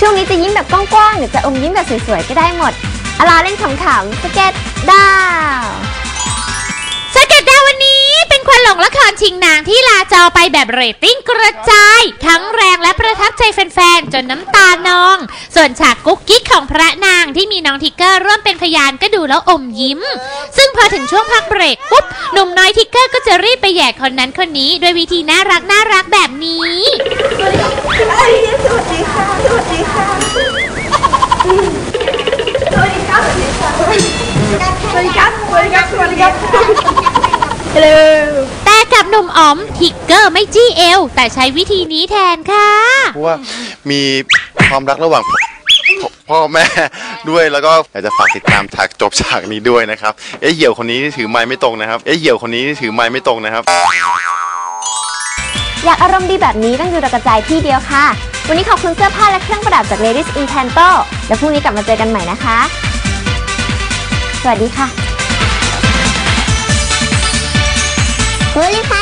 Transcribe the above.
ช่วงนี้จะยิ้มแบบกว้างๆหรือจะอมยิ้มแบบสวยๆก็ได้หมดอาลาเล่นขำๆสเก็ตดาวสเก็ตดาววันนี้เป็นควันหลงละครชิงนางที่ลาจอไปแบบเรตติ้งกระจาย ทั้งแรงและประทับใจแฟนๆ จนน้ำตานอง ส่วนฉากกุ๊กกิ๊กของพระนางที่มีน้องทิกเกอร์ร่วมเป็นพยานก็ดูแล้วอมยิ้ม ซึ่งพอถึงช่วงพักเบรกปุ๊บหนุ่มน้อยทิกเกอร์ก็จะรีบไปแย่คนนั้นคนนี้ ด้วยวิธีน่ารักน่ารักแบบนี้ แต่กับหนุ่มอ๋อมทิกเกอร์ไม่จี้เอว แต่ใช้วิธีนี้แทนค่ะ เพราะว่ามีความรักระหว่างพ่อพ่อแม่ด้วยแล้วก็อยากจะฝากติดตามฉากจบฉากนี้ด้วยนะครับ เอ๊ะเหี่ยวคนนี้ถือไม้ไม่ตรงนะครับ เอ๊ะเหี่ยวคนนี้ถือไม้ไม่ตรงนะครับ อยากอารมณ์ดีแบบนี้ต้องดูดกระจายที่เดียวค่ะ วันนี้ขอบคุณเสื้อผ้าและเครื่องประดับจาก Ladies in Tanto แล้วพรุ่งนี้กลับมาเจอกันใหม่นะคะ สวัสดีค่ะโพลิพา